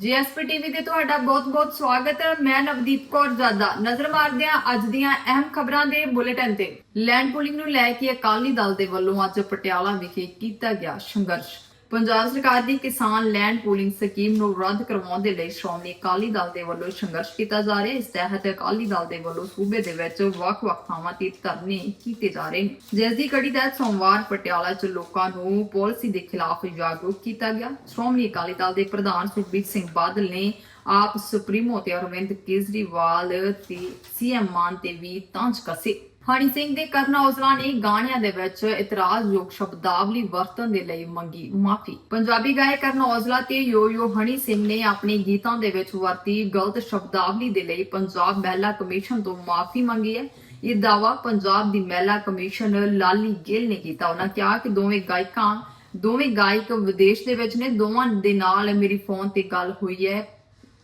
GSP TV ਤੇ ਤੁਹਾਡਾ ਬਹੁਤ-ਬਹੁਤ ਸਵਾਗਤ ਹੈ। ਮੈਂ ਨਵਦੀਪ ਕੌਰ ਜਾਦਾ। ਨਜ਼ਰ ਮਾਰਦੇ ਹਾਂ ਅੱਜ ਦੀਆਂ ਅਹਿਮ ਖਬਰਾਂ ਦੇ ਬੁਲੇਟਿਨ ਤੇ। ਲੈਂਡ ਪੁਲਿੰਗ ਨੂੰ ਲੈ ਕੇ ਅਕਾਲੀ ਦਲ ਦੇ ਵੱਲੋਂ ਅੱਜ ਪਟਿਆਲਾ ਵਿਖੇ ਕੀਤਾ ਗਿਆ ਸੰਘਰਸ਼। ਪੰਜਾਬ ਸਰਕਾਰ ਦੀ ਕਿਸਾਨ ਲੈਂਡ ਪੂਲਿੰਗ ਸਕੀਮ ਨੂੰ ਰੱਦ ਕਰਵਾਉਣ ਦੇ ਲਈ ਸ਼੍ਰੋਮਣੀ ਅਕਾਲੀ ਦਲ ਦੇ ਵੱਲੋਂ ਸੰਘਰਸ਼ ਕੀਤਾ ਜਾ ਰਿਹਾ ਹੈ। ਇਸ ਤਹਿਤ ਅਕਾਲੀ ਦਲ ਦੇ ਵੱਲੋਂ ਸੂਬੇ ਦੇ ਵਿੱਚ ਵੱਖ-ਵੱਖ ਥਾਵਾਂ ਤੇ ਧਰਨੇ ਕੀਤੇ ਜਾ ਰਹੇ ਨੇ। ਜਿਸ ਦੀ ਕੜੀ ਤਹਿਤ ਸੋਮਵਾਰ ਪਟਿਆਲਾ 'ਚ ਲੋਕਾਂ ਨੂੰ ਪਾਲਿਸੀ ਦੇ ਖਿਲਾਫ ਜਾਗਰੂਕ ਕੀਤਾ ਗਿਆ। ਸ਼੍ਰੋਮਣੀ ਅਕਾਲੀ ਦਲ ਦੇ ਪ੍ਰਧਾਨ ਸੁਖਬੀਰ ਸਿੰਘ ਬਾਦਲ ਨੇ ਆਪ ਸੁਪਰੀਮੋ ਤੇ ਅਰਵਿੰਦ ਕੇਜਰੀਵਾਲ ਤੇ ਸੀਐਮ ਮਾਨ ਤੇ ਵੀ ਤਾਂਜ ਕਸੇ। ਹਣੀ ਸਿੰਘ ਦੇ ਕਰਨ ਔਜਲਾ ਨੇ ਗਾਣਿਆਂ ਦੇ ਵਿੱਚ ਇਤਰਾਜ਼ਯੋਗ ਸ਼ਬਦਾਵਲੀ ਵਰਤਣ ਦੇ ਲਈ ਮੰਗੀ ਮਾਫੀ। ਪੰਜਾਬੀ ਗਾਇਕ ਕਰਨ ਔਜਲਾ ਤੇ ਯੋ ਯੋ ਹਣੀ ਸਿੰਘ ਨੇ ਆਪਣੇ ਗੀਤਾਂ ਦੇ ਵਿੱਚ ਵਰਤੀ ਗਲਤ ਸ਼ਬਦਾਵਲੀ ਦੇ ਲਈ ਪੰਜਾਬ ਮਹਿਲਾ ਕਮਿਸ਼ਨ ਤੋਂ ਮਾਫੀ ਮੰਗੀ ਹੈ। ਇਹ ਦਾਵਾ ਪੰਜਾਬ ਦੀ ਮਹਿਲਾ ਕਮਿਸ਼ਨ ਲਾਲੀ ਗਿੱਲ ਨੇ ਕੀਤਾ। ਉਹਨਾਂ ਕਿਹਾ ਕਿ ਦੋਵੇਂ ਗਾਇਕਾਂ, ਦੋਵੇਂ ਗਾਇਕ ਵਿਦੇਸ਼ ਦੇ ਵਿੱਚ ਨੇ। ਦੋਵਾਂ ਦੇ ਨਾਲ ਮੇਰੀ ਫੋਨ ਤੇ ਗੱਲ ਹੋਈ ਹੈ।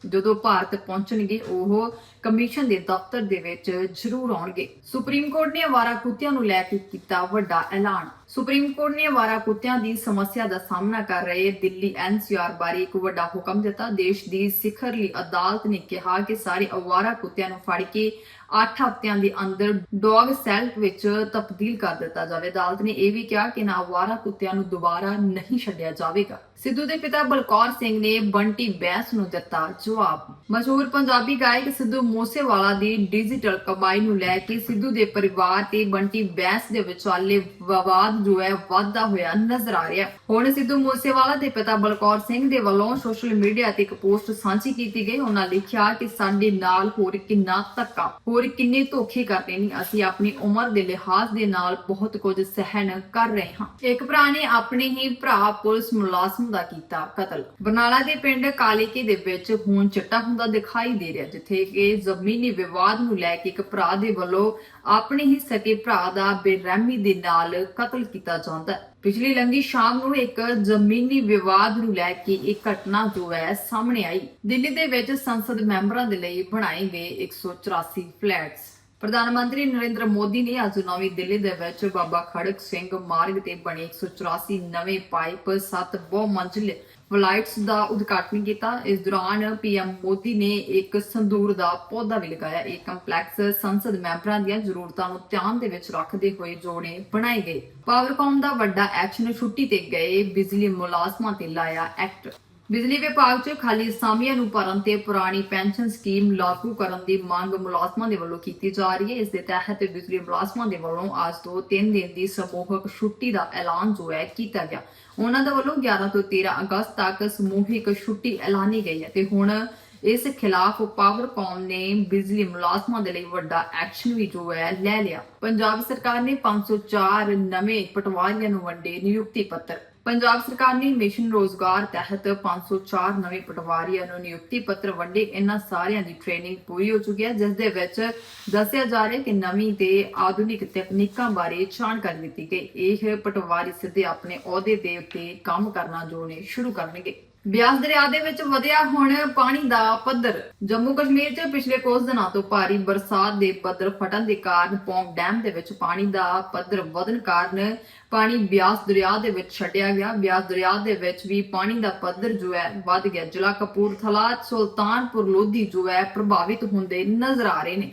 ਜਦੋਂ ਭਾਰਤ ਪਹੁੰਚਣਗੇ, ਉਹ ਕਮਿਸ਼ਨ ਦੇ ਦਫ਼ਤਰ ਦੇ ਵਿੱਚ ਜ਼ਰੂਰ ਆਉਣਗੇ। ਸੁਪਰੀਮ ਕੋਰਟ ਨੇ ਅਵਾਰਾ ਕੁੱਤਿਆਂ ਨੂੰ ਲੈ ਕੇ ਕੀਤਾ ਵੱਡਾ ਐਲਾਨ। ਸੁਪਰੀਮ ਕੋਰਟ ਨੇ ਅਵਾਰਾ ਕੁੱਤਿਆਂ ਦੀ ਸਮੱਸਿਆ ਦਾ ਸਾਹਮਣਾ ਕਰ ਰਹੇ ਦਿੱਲੀ ਐਨਸੀਆਰ ਬਾਰੇ ਇੱਕ ਵੱਡਾ ਹੁਕਮ ਦਿੱਤਾ। ਦੇਸ਼ ਦੀ ਸਿਖਰਲੀ ਅਦਾਲਤ ਨੇ ਕਿਹਾ ਕਿ ਸਾਰੇ ਅਵਾਰਾ ਕੁੱਤਿਆਂ ਨੂੰ ਫੜ ਕੇ 8 ਹਫ਼ਤਿਆਂ ਦੇ ਅੰਦਰ ਡੌਗ ਸੈਲ ਵਿੱਚ ਤਬਦੀਲ ਕਰ ਦਿੱਤਾ ਜਾਵੇ। ਅਦਾਲਤ ਨੇ ਇਹ ਵੀ ਕਿਹਾ ਕਿ ਨਾ ਅਵਾਰਾ ਕੁੱਤਿਆਂ ਨੂੰ ਦੁਬਾਰਾ ਨਹੀਂ ਛੱਡਿਆ ਜਾਵੇਗਾ। ਸਿੱਧੂ ਦੇ ਪਿਤਾ ਬਲਕੌਰ ਸਿੰਘ ਨੇ ਬੰਟੀ ਬੈਂਸ ਨੂੰ ਦਿੱਤਾ ਜਵਾਬ। ਮਸ਼ਹੂਰ ਪੰਜਾਬੀ ਗਾਇਕ ਸਿੱਧੂ ਮੂਸੇਵਾਲਾ ਦੀ ਡਿਜੀਟਲ ਕਮਾਈ ਨੂੰ ਲੈ ਕੇ ਸਿੱਧੂ ਦੇ ਪਰਿਵਾਰ ਤੇ ਬੰਟੀ ਬੈਂਸ ਦੇ ਵਿਚਾਲੇ ਵਿਵਾਦ ਜੋ ਹੈ ਵਾਧਾ ਹੋਇਆ ਨਜ਼ਰ ਆ ਰਿਹਾ। ਹੁਣ ਸਿੱਧੂ ਮੂਸੇਵਾਲਾ ਦੇ ਪਿਤਾ ਬਲਕੌਰ ਸਿੰਘ ਦੇ ਵੱਲੋਂ ਸੋਸ਼ਲ ਮੀਡੀਆ ਤੇ ਇੱਕ ਪੋਸਟ ਸਾਂਝੀ ਕੀਤੀ ਗਈ। ਉਹਨਾਂ ਲਿਖਿਆ ਕਿ ਸਾਡੇ ਨਾਲ ਹੋਰ ਕਿੰਨਾ ਧੱਕਾ, ਹੋਰ ਕਿੰਨੇ ਧੋਖੇ ਕਰਦੇ ਨੇ। ਅਸੀਂ ਆਪਣੀ ਉਮਰ ਦੇ ਲਿਹਾਜ਼ ਦੇ ਨਾਲ ਬਹੁਤ ਕੁਝ ਸਹਿਣ ਕਰ ਰਹੇ ਹਾਂ। ਇੱਕ ਭਰਾ ਨੇ ਆਪਣੇ ਹੀ ਭਰਾ ਪੁਲਿਸ ਮੁਲਾਜ਼ਮ ਦਾ ਕੀਤਾ ਕਤਲ। ਬਰਨਾਲਾ ਦੇ ਪਿੰਡ ਕਾਲੀਕੇ ਦੇ ਵਿੱਚ ਖੂਨ ਚਿੱਟਾ ਹੁੰਦਾ ਦਿਖਾਈ ਦੇ ਰਿਹਾ, ਜਿੱਥੇ ਕਿ ਜ਼ਮੀਨੀ ਵਿਵਾਦ ਨੂੰ ਲੈ ਕੇ ਇੱਕ ਭਰਾ ਦੇ ਵੱਲੋਂ ਆਪਣੇ ਹੀ ਸਕੇ ਭਰਾ ਦਾ ਬੇਰਹਿਮੀ ਦੇ ਨਾਲ ਕਤਲ ਕੀਤਾ ਜਾਂਦਾ ਹੈ। ਪਿਛਲੀ ਲੰਗੀ ਸ਼ਾਮ ਨੂੰ ਇੱਕ ਜ਼ਮੀਨੀ ਵਿਵਾਦ ਨੂੰ ਲੈ ਕੇ ਇੱਕ ਘਟਨਾ ਜੋ ਹੈ ਸਾਹਮਣੇ ਆਈ। ਦਿੱਲੀ ਦੇ ਵਿੱਚ ਸੰਸਦ ਮੈਂਬਰਾਂ ਦੇ ਲਈ ਬਣਾਏ ਗਏ 184 ਫਲੈਟਸ। ਪ੍ਰਧਾਨ ਮੰਤਰੀ ਨਰਿੰਦਰ ਮੋਦੀ ਨੇ ਅੱਜ ਨਵੀਂ ਦਿੱਲੀ ਦੇ ਵਿੱਚ ਬਾਬਾ ਖੜਕ ਸਿੰਘ ਮਾਰਗ ਤੇ ਬਣੇ 184 ਨਵੇਂ ਪਾਈਪ 7 ਬਹੁ ਮੰਜ਼ਿਲ ਫਲਾਈਟਸ ਦਾ ਉਦਘਾਟਨ ਕੀਤਾ। ਇਸ ਦੌਰਾਨ ਪੀਐਮ ਮੋਦੀ ਨੇ ਇੱਕ ਸੰਦੂਰ ਦਾ ਪੌਦਾ ਵੀ ਲਗਾਇਆ। ਇਹ ਕੰਪਲੈਕਸ ਸੰਸਦ ਮੈਂਬਰਾਂ ਦੀਆਂ ਜ਼ਰੂਰਤਾਂ ਨੂੰ ਧਿਆਨ ਦੇ ਵਿੱਚ ਰੱਖਦੇ ਹੋਏ ਜੋੜੇ ਬਣਾਏ ਗਏ। ਪਾਵਰਕਾਮ ਦਾ ਵੱਡਾ ਐਕਸ਼ਨ ਛੁੱਟੀ ਤੇ ਗਏ ਬਿਜਲੀ ਮੁਲਾਜ਼ਮਾਂ ਤੇ ਲਾਇਆ ਐਕਟ। ਬਿਜਲੀ ਵਿਭਾਗ 'ਚ ਖਾਲੀ ਅਸਾਮੀਆਂ ਨੂੰ ਭਰਨ ਤੇ ਪੁਰਾਣੀ ਪੈਨਸ਼ਨ ਸਕੀਮ ਲਾਗੂ ਕਰਨ ਦੀ ਮੰਗ ਮੁਲਾਜ਼ਮਾਂ ਦੇ ਵੱਲੋਂ ਕੀਤੀ ਜਾ ਰਹੀ ਹੈ। ਇਸ ਦੇ ਤਹਿਤ ਬਿਜਲੀ ਮੁਲਾਜ਼ਮਾਂ ਦੇ ਵੱਲੋਂ ਅੱਜ ਤੋਂ 3 ਦਿਨ ਦੀ ਸਮੂਹਕ ਛੁੱਟੀ ਦਾ ਐਲਾਨ ਜੋ ਹੈ ਕੀਤਾ ਗਿਆ। ਉਹਨਾਂ ਦੇ ਵੱਲੋਂ 11 ਤੋਂ 13 ਅਗਸਤ ਤੱਕ ਸਮੂਹਿਕ ਛੁੱਟੀ ਐਲਾਨੀ ਗਈ ਹੈ ਤੇ ਹੁਣ ਇਸ ਖਿਲਾਫ ਪਾਵਰਕਾਮ ਨੇ ਬਿਜਲੀ ਮੁਲਾਜ਼ਮਾਂ ਦੇ ਲਈ ਵੱਡਾ ਐਕਸ਼ਨ ਵੀ ਜੋ ਹੈ ਲੈ ਲਿਆ। ਪੰਜਾਬ ਸਰਕਾਰ ਨੇ 504 ਨਵੇਂ ਪਟਵਾਰੀਆਂ ਨੂੰ ਵੰਡੇ ਨਿਯੁਕਤੀ ਪੱਤਰ। ਪੰਜਾਬ ਸਰਕਾਰ ਨੇ ਮਿਸ਼ਨ ਰੋਜ਼ਗਾਰ ਤਹਿਤ 504 ਨਵੇਂ ਪਟਵਾਰੀਆਂ ਨੂੰ ਨਿਯੁਕਤੀ ਪੱਤਰ ਵੰਡੇ ਇਹਨਾਂ ਸਾਰਿਆਂ ਦੀ ਟ੍ਰੇਨਿੰਗ ਪੂਰੀ ਹੋ ਚੁੱਕੀ ਹੈ, ਜਿਸ ਦੇ ਵਿੱਚ ਦੱਸਿਆ ਜਾ ਰਿਹਾ ਕਿ ਨਵੀਂ ਤੇ ਆਧੁਨਿਕ ਤਕਨੀਕਾਂ ਬਾਰੇ ਜਾਣਕਾਰੀ ਦਿੱਤੀ ਗਈ। ਇਹ ਪਟਵਾਰੀ ਸਿੱਧੇ ਆਪਣੇ ਅਹੁਦੇ ਦੇ ਉੱਤੇ ਕੰਮ ਕਰਨਾ ਜੋ ਸ਼ੁਰੂ ਕਰਨਗੇ। ਬਿਆਸ ਦਰਿਆ ਦੇ ਵਿੱਚ ਵਧਿਆ ਹੁਣ ਪਾਣੀ ਦਾ ਪੱਧਰ। ਜੰਮੂ ਕਸ਼ਮੀਰ 'ਚ ਪਿਛਲੇ ਕੁਝ ਦਿਨਾਂ ਤੋਂ ਭਾਰੀ ਬਰਸਾਤ ਦੇ ਪੱਧਰ ਫਟਣ ਦੇ ਕਾਰਨ ਪੌਂਗ ਡੈਮ ਦੇ ਵਿੱਚ ਪਾਣੀ ਦਾ ਪੱਧਰ ਵਧਣ ਕਾਰਨ ਪਾਣੀ ਬਿਆਸ ਦਰਿਆ ਦੇ ਵਿੱਚ ਛੱਡਿਆ ਗਿਆ। ਬਿਆਸ ਦਰਿਆ ਦੇ ਵਿੱਚ ਵੀ ਪਾਣੀ ਦਾ ਪੱਧਰ ਜੋ ਹੈ ਵੱਧ ਗਿਆ। ਜ਼ਿਲ੍ਹਾ ਕਪੂਰਥਲਾ, ਸੁਲਤਾਨਪੁਰ, ਲੋਧੀ ਜੋ ਹੈ ਪ੍ਰਭਾਵਿਤ ਹੁੰਦੇ ਨਜ਼ਰ ਆ ਰਹੇ ਨੇ।